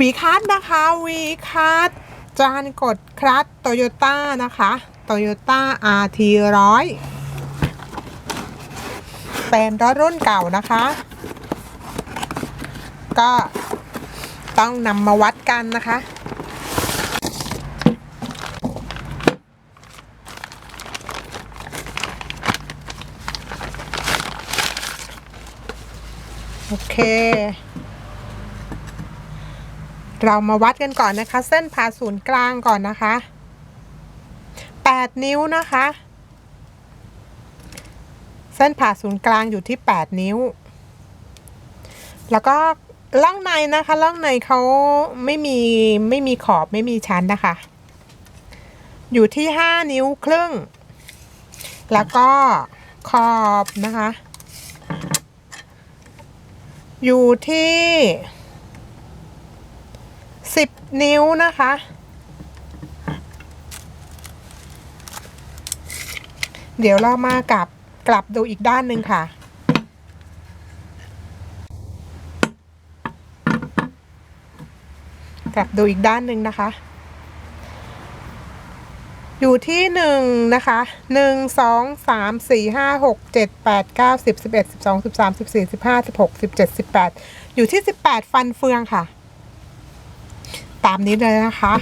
วีคัสนะคะวีคัสจานกดคลัตโตโยต้านะคะโตโยต้า RT ร้อยเป็นรถรุ่นเก่านะคะ ก็ต้องนำมาวัดกันนะคะโอเค เรามาวัดกันก่อนนะคะ เส้นผ่าศูนย์กลางก่อนนะคะ 8 นิ้วนะคะ เส้นผ่าศูนย์กลางอยู่ที่ 8 นิ้ว แล้วก็ล่องในนะคะล่องในเขาไม่มีไม่มีขอบไม่มีชั้นนะคะ อยู่ที่ 5 นิ้วครึ่ง แล้วก็ขอบนะคะ อยู่ที่ 10นิ้วนะคะ เดี๋ยวเรามากลับกลับดูอีกด้านหนึ่งค่ะ กลับดูอีกด้านหนึ่งนะคะ อยู่ที่หนึ่งนะคะหนึ่งสองสามสี่ห้าหกเจ็ดแปดเก้าสิบสิบเอ็ดสิบสองสิบสามสิบสี่สิบห้าสิบหกสิบเจ็ดสิบแปดอยู่ที่สิบแปดฟันเฟืองค่ะ ตามนี้เลยนะคะ